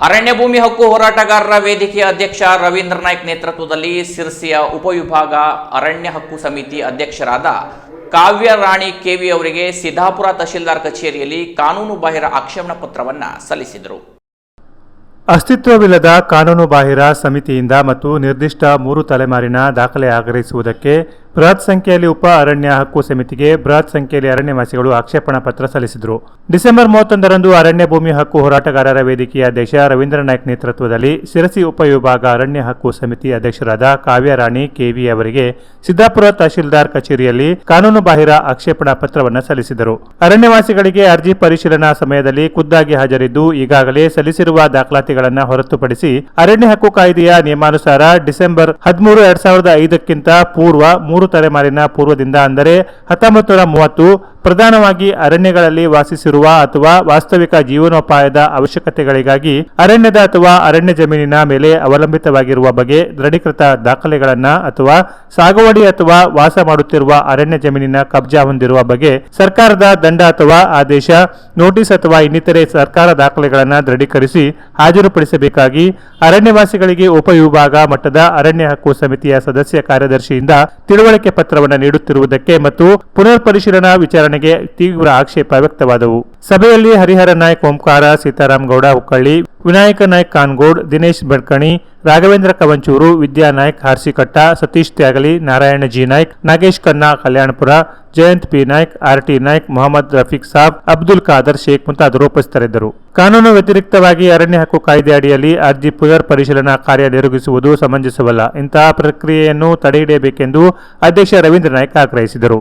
ಅರಣ್ಯ ಭೂಮಿ ಹಕ್ಕು ಹೋರಾಟಗಾರರ ವೇದಿಕೆಯ ಅಧ್ಯಕ್ಷ ರವೀಂದ್ರ ನಾಯ್ಕ್ ನೇತೃತ್ವದಲ್ಲಿ ಸಿರ್ಸಿಯ ಉಪವಿಭಾಗ ಅರಣ್ಯ ಹಕ್ಕು ಸಮಿತಿ ಅಧ್ಯಕ್ಷರಾದ ಕಾವ್ಯ ರಾಣಿ ಕೆವಿ ಅವರಿಗೆ ಸಿದ್ದಾಪುರ ತಹಶೀಲ್ದಾರ್ ಕಚೇರಿಯಲ್ಲಿ ಕಾನೂನು ಬಾಹಿರ ಆಕ್ಷೇಪಣಾ ಪತ್ರವನ್ನ ಸಲ್ಲಿಸಿದರು. ಅಸ್ತಿತ್ವವಿಲ್ಲದ ಕಾನೂನುಬಾಹಿರ ಸಮಿತಿಯಿಂದ ಮತ್ತು ನಿರ್ದಿಷ್ಟ ಮೂರು ತಲೆಮಾರಿನ ದಾಖಲೆ ಆಗ್ರಹಿಸುವುದಕ್ಕೆ ಬೃಹತ್ ಸಂಖ್ಯೆಯಲ್ಲಿ ಉಪ ಅರಣ್ಯ ಹಕ್ಕು ಸಮಿತಿಗೆ ಬೃಹತ್ ಸಂಖ್ಯೆಯಲ್ಲಿ ಅರಣ್ಯವಾಸಿಗಳು ಆಕ್ಷೇಪಣಾ ಪತ್ರ ಸಲ್ಲಿಸಿದರು. ಡಿಸೆಂಬರ್ ಮೂವತ್ತೊಂದರಂದು ಅರಣ್ಯ ಭೂಮಿ ಹಕ್ಕು ಹೋರಾಟಗಾರರ ವೇದಿಕೆಯ ಅಧ್ಯಕ್ಷ ರವೀಂದ್ರ ನಾಯ್ಕ್ ನೇತೃತ್ವದಲ್ಲಿ ಶಿರಸಿ ಉಪವಿಭಾಗ ಅರಣ್ಯ ಹಕ್ಕು ಸಮಿತಿ ಅಧ್ಯಕ್ಷರಾದ ಕಾವ್ಯರಾಣಿ ಕೆವಿ ಅವರಿಗೆ ಸಿದ್ದಾಪುರ ತಹಶೀಲ್ದಾರ್ ಕಚೇರಿಯಲ್ಲಿ ಕಾನೂನುಬಾಹಿರ ಆಕ್ಷೇಪಣಾ ಪತ್ರವನ್ನು ಸಲ್ಲಿಸಿದರು. ಅರಣ್ಯವಾಸಿಗಳಿಗೆ ಅರ್ಜಿ ಪರಿಶೀಲನಾ ಸಮಯದಲ್ಲಿ ಖುದ್ದಾಗಿ ಹಾಜರಿದ್ದು ಈಗಾಗಲೇ ಸಲ್ಲಿಸಿರುವ ದಾಖಲಾತಿಗಳನ್ನು ಹೊರತುಪಡಿಸಿ ಅರಣ್ಯ ಹಕ್ಕು ಕಾಯ್ದೆಯ ನಿಯಮಾನುಸಾರ ಡಿಸೆಂಬರ್ ಹದಿಮೂರು, ಎರಡ್ ಸಾವಿರದ ಐದಕ್ಕಿಂತ ಪೂರ್ವ ಮೂರು ತಲೆಮಾರಿನ ಪೂರ್ವದಿಂದ ಅಂದರೆ ಹತ್ತೊಂಬತ್ತು ನೂರ ಮೂವತ್ತು ಪ್ರಧಾನವಾಗಿ ಅರಣ್ಯಗಳಲ್ಲಿ ವಾಸಿಸಿರುವ ಅಥವಾ ವಾಸ್ತವಿಕ ಜೀವನೋಪಾಯದ ಅವಶ್ಯಕತೆಗಳಿಗಾಗಿ ಅರಣ್ಯದ ಅಥವಾ ಅರಣ್ಯ ಜಮೀನಿನ ಮೇಲೆ ಅವಲಂಬಿತವಾಗಿರುವ ಬಗ್ಗೆ ದೃಢೀಕೃತ ದಾಖಲೆಗಳನ್ನ ಅಥವಾ ಸಾಗುವಳಿ ಅಥವಾ ವಾಸ ಮಾಡುತ್ತಿರುವ ಅರಣ್ಯ ಜಮೀನಿನ ಕಬ್ಜಾ ಹೊಂದಿರುವ ಬಗ್ಗೆ ಸರ್ಕಾರದ ದಂಡ ಅಥವಾ ಆದೇಶ, ನೋಟಿಸ್ ಅಥವಾ ಇನ್ನಿತರೆ ಸರ್ಕಾರ ದಾಖಲೆಗಳನ್ನು ದೃಢೀಕರಿಸಿ ಹಾಜರುಪಡಿಸಬೇಕಾಗಿ ಅರಣ್ಯವಾಸಿಗಳಿಗೆ ಉಪವಿಭಾಗ ಮಟ್ಟದ ಅರಣ್ಯ ಹಕ್ಕು ಸಮಿತಿಯ ಸದಸ್ಯ ಕಾರ್ಯದರ್ಶಿಯಿಂದ ತಿಳುವಳಿಕೆ ಪತ್ರವನ್ನು ನೀಡುತ್ತಿರುವುದಕ್ಕೆ ಮತ್ತು ಪುನರ್ ಪರಿಶೀಲನಾ ವಿಚಾರಣೆಗೆ ತೀವ್ರ ಆಕ್ಷೇಪ ವ್ಯಕ್ತವಾದವು. ಸಭೆಯಲ್ಲಿ Harihara Naik Omkara Sitaram Gowda, Hukkalli, Vinayaka Naik Kangod, Dinesh Badkani, Raghavendra Kavanchuru, Vidya Naik Harsikatta, Satish Tyagali, Narayana G Naik, Nagesh Khanna Kalyanapura, Jayant P Naik, R T Naik, Mohammed Rafiq Saab, Abdul Khader Sheikh ಮುಂತಾದರು ಉಪಸ್ಥಿತರಿದ್ದರು. ಕಾನೂನು ವ್ಯತಿರಿಕ್ತವಾಗಿ ಅರಣ್ಯ ಹಕ್ಕು ಕಾಯ್ದೆ ಅಡಿಯಲ್ಲಿ ಅರ್ಜಿ ಪುನರ್ ಪರಿಶೀಲನಾ ಕಾರ್ಯ ನಿರ್ವಹಿಸುವುದು ಸಮಂಜಸವಲ್ಲ. ಇಂತಹ ಪ್ರಕ್ರಿಯೆಯನ್ನು ತಡೆಹಿಡಿಯಬೇಕೆಂದು ಅಧ್ಯಕ್ಷ ರವೀಂದ್ರ ನಾಯ್ಕ್ ಆಗ್ರಹಿಸಿದರು.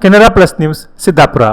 Canara plus news Siddapura